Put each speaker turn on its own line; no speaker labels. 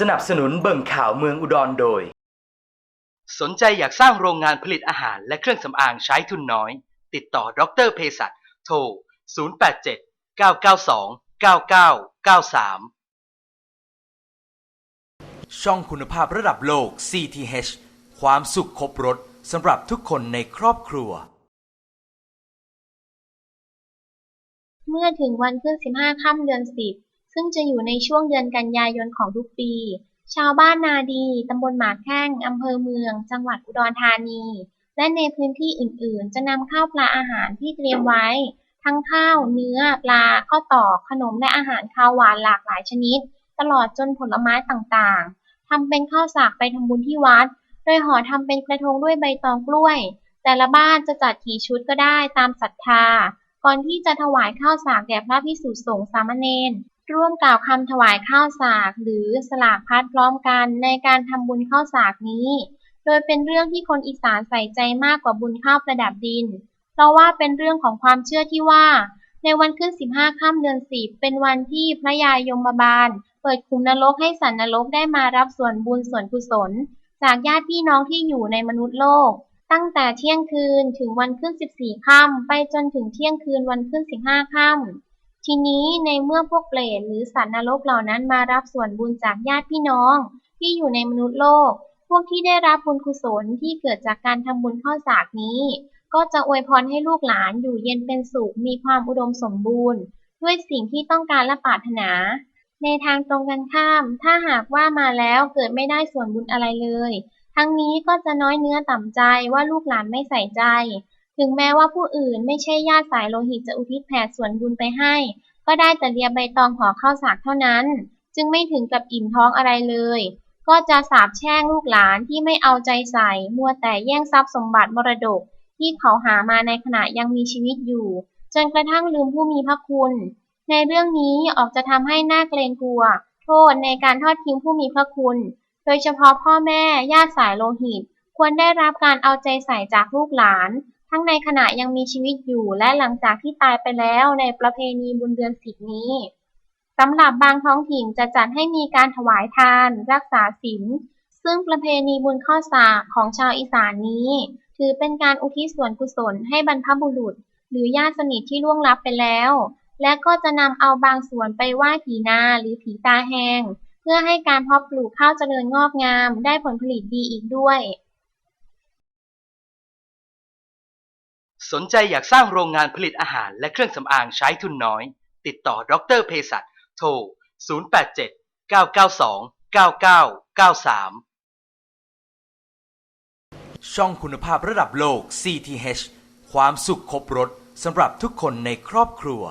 สนับสนุนเบิ่งข่าวเมืองอุดรโดย สนใจอยากสร้างโรงงานผลิตอาหารและเครื่องสำอางใช้ทุนน้อย ติดต่อดรเภสัชโทร 087 992 9993 ช่องคุณภาพระดับโลก CTH ความสุขครบรถสำหรับทุกคนในครอบครัว
เมื่อถึงวันขึ้น 15 ค่ำเดือน 10 ซึ่งจะอยู่ในช่วงเดือนกันยายนของทุกปี ชาวบ้านนาดี ตำบลหมากแข้ง อำเภอเมือง จังหวัดอุดรธานี และในพื้นที่อื่นๆ จะนำข้าวปลาอาหารที่เตรียมไว้ ทั้งข้าว เนื้อ ปลา ข้าวตอก ขนม และอาหารคาวหวานหลากหลายชนิด ตลอดจนผลไม้ต่างๆ ทำเป็นข้าวสากไปทำบุญที่วัด โดยห่อทำเป็นกระทงด้วยใบตองกล้วย แต่ละบ้านจะจัดกี่ชุดก็ได้ตามศรัทธาก่อนที่จะถวายข้าวสากแด่พระพิสุสงฆ์สามเณร ร่วมกล่าวคำถวายข้าวสากหรือสลากพัดพร้อมกันในการทำบุญข้าวสากนี้ โดยเป็นเรื่องที่คนอีสานใส่ใจมากกว่าบุญข้าวประดับดิน เพราะว่าเป็นเรื่องของความเชื่อที่ว่า ในวันขึ้น 15 ค่ำเดือน 10 เป็นวันที่พระยายมบาล เปิดคุมนรกให้สันนรกได้มารับส่วนบุญส่วนกุศล จากญาติพี่น้องที่อยู่ในมนุษย์โลก ตั้งแต่เที่ยงคืนถึงวันขึ้น 14 ค่ำไปจนถึงเที่ยงคืนวันขึ้น 15 ค่ำ ทีนี้ในเมื่อพวกเปรตหรือสัตว์นรกเหล่านั้นมารับส่วนบุญจากญาติพี่น้องที่อยู่ในมนุษย์โลก พวกที่ได้รับบุญกุศลที่เกิดจากการทำบุญข้าสากนี้ ก็จะอวยพรให้ลูกหลานอยู่เย็นเป็นสุขมีความอุดมสมบูรณ์ ด้วยสิ่งที่ต้องการและปรารถนา ในทางตรงกันข้าม ถ้าหากว่ามาแล้วเกิดไม่ได้ส่วนบุญอะไรเลย ทั้งนี้ก็จะน้อยเนื้อต่ำใจว่าลูกหลานไม่ใส่ใจ ถึงแม้ว่าผู้อื่นไม่ใช่ญาติสายโลหิตจะอุทิศแผ่ส่วนบุญไปให้ ก็ได้แต่เลียใบตองห่อข้าวสากเท่านั้น จึงไม่ถึงกับอิ่มท้องอะไรเลย ก็จะสาบแช่งลูกหลานที่ไม่เอาใจใส่ มัวแต่แย่งทรัพย์สมบัติมรดก ที่เขาหามาในขณะยังมีชีวิตอยู่ จนกระทั่งลืมผู้มีพระคุณ ในเรื่องนี้ออกจะทำให้หน่าเกรงกลัว โทษในการทอดทิ้งผู้มีพระคุณ โดยเฉพาะพ่อแม่ญาติสายโลหิต ควรได้รับการเอาใจใส่จากลูกหลาน ทั้งในขณะยังมีชีวิตอยู่และหลังจากที่ตายไปแล้วในประเพณีบุญเดือนสิบนี้สำหรับบางท้องถิ่นจะจัดให้มีการถวายทาน รักษาศีลซึ่งประเพณีบุญข้าวสากของชาวอีสานนี้ ถือเป็นการอุทิศส่วนกุศลให้บรรพบุรุษ หรือญาติสนิทที่ล่วงลับไปแล้ว และก็จะนำเอาบางส่วนไปไหว้ผีนาหรือผีตาแหงเพื่อให้การเพาะปลูกข้าวเจริญงอกงาม ได้ผลผลิตดีอีกด้วย
สนใจอยากสร้างโรงงานผลิตอาหารและเครื่องสำอางใช้ทุนน้อย ติดต่อดรเภสัชโทร 087 992 9993 ช่องคุณภาพระดับโลก CTH ความสุขครบรถสำหรับทุกคนในครอบครัว